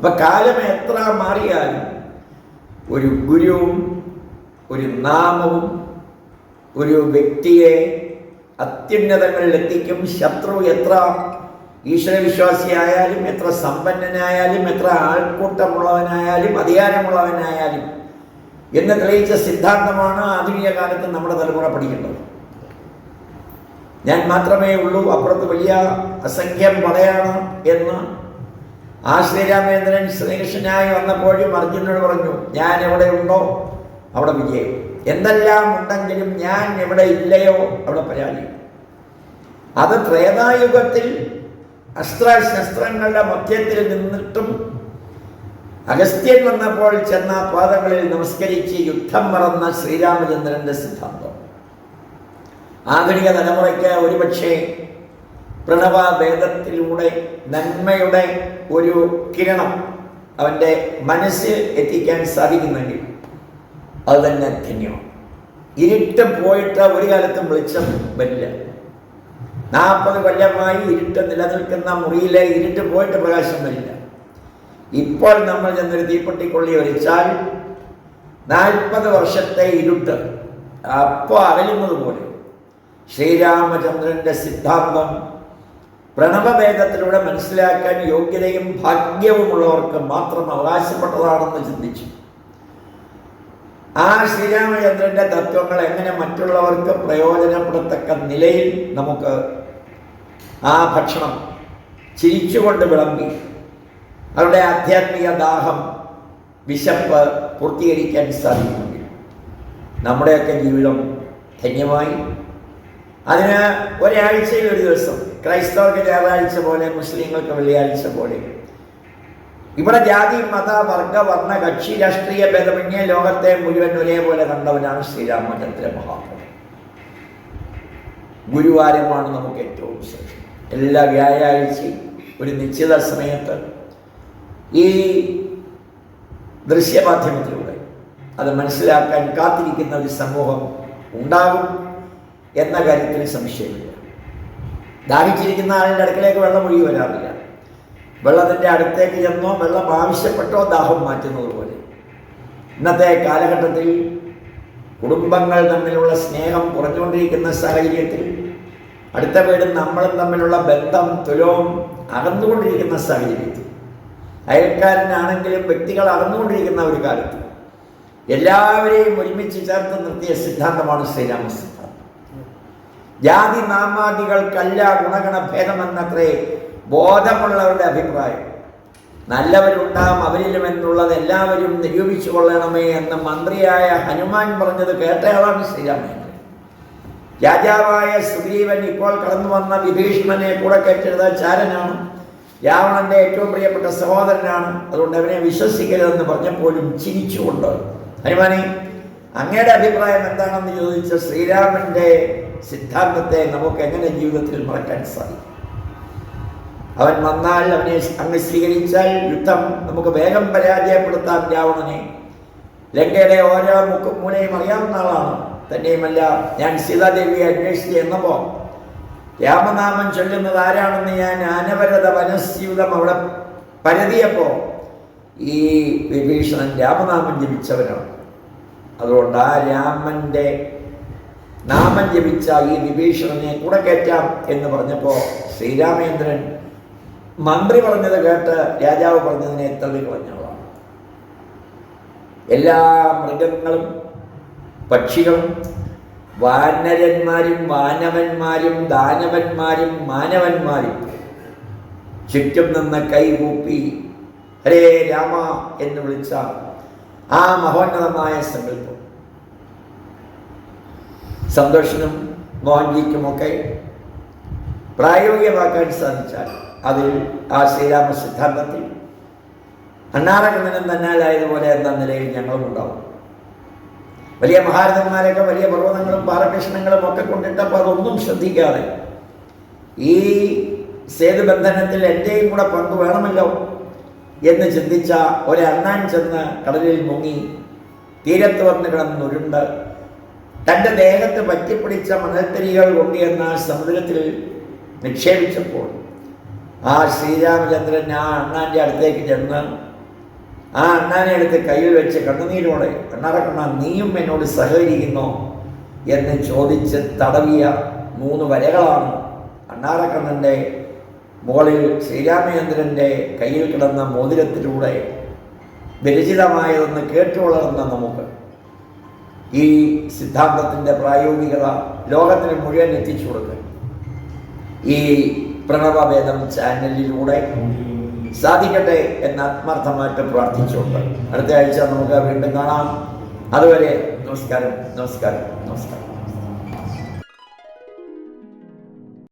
അപ്പൊ കാലം എത്ര മാറിയാലും ഒരു ഗുരുവും ഒരു നാമവും ഒരു വ്യക്തിയെ അത്യുന്നതങ്ങളിൽ എത്തിക്കും ശത്രു എത്ര ഈശ്വരവിശ്വാസിയായാലും എത്ര സമ്പന്നനായാലും എത്ര ആൾക്കൂട്ടമുള്ളവനായാലും അധികാരമുള്ളവനായാലും എന്ന് തെളിയിച്ച സിദ്ധാന്തമാണ് ആധുനിക കാലത്ത് നമ്മുടെ തലമുറ പഠിക്കേണ്ടത്. ഞാൻ മാത്രമേ ഉള്ളൂ. അപ്പുറത്ത് വലിയ അസംഖ്യം പടയാണ് എന്ന് ആ ശ്രീരാമേന്ദ്രൻ ശ്രീകൃഷ്ണനായി വന്നപ്പോഴും അർജുനോട് പറഞ്ഞു ഞാൻ എവിടെ ഉണ്ടോ? അവിടെ വിജയം. എന്തെല്ലാം ഉണ്ടെങ്കിലും ഞാൻ എവിടെ ഇല്ലയോ? അവിടെ പരാജയം അത് ത്രേതായുഗത്തിൽ അസ്ത്രശസ്ത്രങ്ങളുടെ മധ്യത്തിൽ നിന്നിട്ടും അഗസ്ത്യൻ വന്നപ്പോൾ ചെന്ന പാദങ്ങളിൽ നമസ്കരിച്ച് യുദ്ധം മറന്ന ശ്രീരാമചന്ദ്രന്റെ സിദ്ധാന്തം. ആധുനിക തലമുറയ്ക്ക് ഒരുപക്ഷെ പ്രണവ വേദത്തിലൂടെ നന്മയുടെ ഒരു കിരണം അവന്റെ മനസ്സിൽ എത്തിക്കാൻ സാധിക്കുന്നെങ്കിൽ അത് തന്നെ ധന്യമാണ് ഇരുട്ട് പോയിട്ട് ഒരു കാലത്തും വെളിച്ചം വരില്ല. നാൽപ്പത് കൊല്ലമായി ഇരുട്ട് നിലനിൽക്കുന്ന മുറിയിലെ ഇരുട്ട് പോയിട്ട് പ്രകാശം വരില്ല. ഇപ്പോൾ നമ്മൾ ചെന്നൊരു തീപ്പെട്ടിക്കൊള്ളി വലിച്ചാൽ നാൽപ്പത് വർഷത്തെ ഇരുട്ട് അപ്പോൾ അകലുന്നത് പോലെ. ശ്രീരാമചന്ദ്രന്റെ സിദ്ധാന്തം പ്രണവവേദത്തിലൂടെ മനസ്സിലാക്കാൻ യോഗ്യതയും ഭാഗ്യവുമുള്ളവർക്ക് മാത്രം അവകാശപ്പെട്ടതാണെന്ന് ചിന്തിച്ചു. ആ ശ്രീരാമചന്ദ്രന്റെ തത്വങ്ങൾ എങ്ങനെ മറ്റുള്ളവർക്ക് പ്രയോജനപ്പെടത്തക്ക നിലയിൽ നമുക്ക് ആ ഭക്ഷണം ചിരിച്ചുകൊണ്ട് വിളമ്പി. അവരുടെ ആധ്യാത്മിക ദാഹം വിശപ്പ് പൂർത്തീകരിക്കാൻ സാധിക്കുമെങ്കിൽ നമ്മുടെയൊക്കെ ജീവിതം ധന്യമായി. അതിന് ഒരാഴ്ചയിൽ ഒരു ദിവസം ക്രൈസ്തവർക്ക് ഞായറാഴ്ച പോലെ മുസ്ലിങ്ങൾക്ക് വെള്ളിയാഴ്ച പോലെ. ഇവിടെ ജാതി മത വർഗ വർണ കക്ഷി രാഷ്ട്രീയ ഭേദമന്യേ ലോകത്തെ മുഴുവൻ ഒരേപോലെ കണ്ടവനാണ് ശ്രീരാമചന്ദ്ര മഹാപ്രഭു ഗുരുവാരമാണ് നമുക്ക് ഏറ്റവും ശ്രേഷ്ഠം എല്ലാ വ്യാഴാഴ്ചയും ഒരു നിശ്ചിത സമയത്ത് ഈ ദൃശ്യമാധ്യമത്തിലൂടെ അത് മനസ്സിലാക്കാൻ കാത്തിരിക്കുന്ന ഒരു സമൂഹം ഉണ്ടാകും എന്ന കാര്യത്തിൽ സംശയമില്ല. ദാഹിച്ചിരിക്കുന്ന ആളിന്റെ അടുക്കിലേക്ക് വെള്ളം ഒഴുകി വരാറില്ല. വെള്ളത്തിന്റെ അടുത്തേക്ക് ചെന്നോ വെള്ളം ആവശ്യപ്പെട്ടോ ദാഹം മാറ്റുന്നത് പോലെ. ഇന്നത്തെ കാലഘട്ടത്തിൽ കുടുംബങ്ങൾ തമ്മിലുള്ള സ്നേഹം കുറഞ്ഞുകൊണ്ടിരിക്കുന്ന സാഹചര്യത്തിൽ അടുത്ത വീടും നമ്മളും തമ്മിലുള്ള ബന്ധം തുലവും അകന്നുകൊണ്ടിരിക്കുന്ന സാഹചര്യത്തിൽ. അയൽക്കാരനാണെങ്കിലും വ്യക്തികൾ അകന്നുകൊണ്ടിരിക്കുന്ന ഒരു കാലത്ത് എല്ലാവരെയും ഒരുമിച്ച് ചേർത്ത് നിർത്തിയ സിദ്ധാന്തമാണ് ശ്രീരാമ സിദ്ധാന്തം ജാതി നാമാദികൾക്കല്ല ഗുണഗണ ഭേദമെന്നത്രേ ബോധമുള്ളവരുടെ അഭിപ്രായം. നല്ലവരുണ്ടാവും അവരിലും എന്നുള്ളത് എല്ലാവരും നിരൂപിച്ചു കൊള്ളണമേ എന്ന് മന്ത്രിയായ ഹനുമാൻ പറഞ്ഞത് കേട്ടയാളാണ് ശ്രീരാമൻ രാജാവായ സുഗ്രീവൻ ഇപ്പോൾ കടന്നു വന്ന വിഭീഷണനെ കൂടെ കയറ്റെഴുത ചാരനാണ്. രാവണന്റെ ഏറ്റവും പ്രിയപ്പെട്ട സഹോദരനാണ്. അതുകൊണ്ട് അവനെ വിശ്വസിക്കരുതെന്ന് പറഞ്ഞപ്പോഴും ചിരിച്ചുകൊണ്ട്. ഹനുമാനെ അങ്ങയുടെ അഭിപ്രായം എന്താണെന്ന് ചോദിച്ച ശ്രീരാമന്റെ സിദ്ധാന്തത്തെ നമുക്ക് എങ്ങനെ ജീവിതത്തിൽ മറക്കാൻ സാധിക്കും? അവൻ വന്നാൽ അവനെ അങ്ങ് സ്വീകരിച്ചാൽ യുദ്ധം നമുക്ക് വേഗം പരാജയപ്പെടുത്താൻ രാവണനെ. ലങ്കയുടെ ഓരോ മുക്കും മൂലയും അറിയാവുന്ന ആളാണ്. തന്നെയുമല്ല ഞാൻ സീതാദേവിയെ അന്വേഷിച്ച് എന്നപ്പോ രാമനാമം ചൊല്ലുന്നത് ആരാണെന്ന് ഞാൻ അനവരത വനസ്യൂതം അവിടെ പരതിയപ്പോ ഈ വിഭീഷണൻ രാമനാമം ജപിച്ചവനാണ്. അതുകൊണ്ട് ആ രാമന്റെ നാമം ജപിച്ച ഈ വിഭീഷണനെ കൂടെ കയറ്റാം എന്ന് പറഞ്ഞപ്പോൾ ശ്രീരാമേന്ദ്രൻ മന്ത്രി പറഞ്ഞത് കേട്ട് രാജാവ് പറഞ്ഞതിനെ തള്ളിക്കളഞ്ഞവളാണ് എല്ലാ മൃഗങ്ങളും പക്ഷികളും വാനരന്മാരും വാനവന്മാരും ദാനവന്മാരും മാനവന്മാരും ചുറ്റും നിന്ന് കൈകൂപ്പി ഹരേ രാമ എന്ന് വിളിച്ച ആ മഹോന്നതമായ സങ്കല്പം. സന്തോഷനും മോഹൻജിക്കുമൊക്കെ പ്രായോഗികമാക്കാൻ സാധിച്ചാൽ അതിൽ ആ ശ്രീരാമ സിദ്ധാന്തത്തിൽ അണ്ണാറകണ്ണനും തന്നാലായതുപോലെ എന്ന നിലയിൽ ഞങ്ങളും ഉണ്ടാവും. വലിയ മഹാരഥന്മാരൊക്കെ വലിയ പർവതങ്ങളും പാറകൃഷ്ണങ്ങളും ഒക്കെ കൊണ്ടിട്ടപ്പോൾ അതൊന്നും ശ്രദ്ധിക്കാതെ ഈ സേതുബന്ധനത്തിൽ എന്റെയും കൂടെ പങ്ക് വേണമല്ലോ എന്ന് ചിന്തിച്ച ഒരണ്ണാൻ ചെന്ന് കടലിൽ മുങ്ങി തീരത്ത് വന്ന് കിടന്നുരുണ്ട് തന്റെ ദേഹത്ത് പറ്റിപ്പിടിച്ച മണൽത്തരികൾ കൊണ്ടുവന്ന സമുദ്രത്തിൽ നിക്ഷേപിച്ചപ്പോൾ ആ ശ്രീരാമചന്ദ്രൻ ആ അണ്ണാന്റെ അടുത്തേക്ക് ചെന്ന് ആ അണ്ണാനെ എടുത്ത് കയ്യിൽ വെച്ച് കണ്ണുനീരോടെ അണ്ണാറക്കണ്ണ നീയും എന്നോട് സഹകരിക്കുന്നോ എന്ന് ചോദിച്ച് തടവിയ മൂന്ന് വരകളാണ് അണ്ണാറക്കണ്ണന്റെ മുകളിൽ ശ്രീരാമചന്ദ്രന്റെ കയ്യിൽ കിടന്ന മോതിരത്തിലൂടെ വിരചിതമായതെന്ന് കേട്ടുവളർന്ന നമുക്ക്. ഈ സിദ്ധാന്തത്തിന്റെ പ്രായോഗികത ലോകത്തിന് മുഴുവൻ എത്തിച്ചു കൊടുക്കുക ഈ പ്രണവഭേദം ചാനലിലൂടെ സാധിക്കട്ടെ എന്ന് ആത്മാർത്ഥമായിട്ട് പ്രാർത്ഥിച്ചുകൊണ്ട് അടുത്ത ആഴ്ച നമുക്ക് വീണ്ടും കാണാം. അതുവരെ നമസ്കാരം നമസ്കാരം നമസ്കാരം.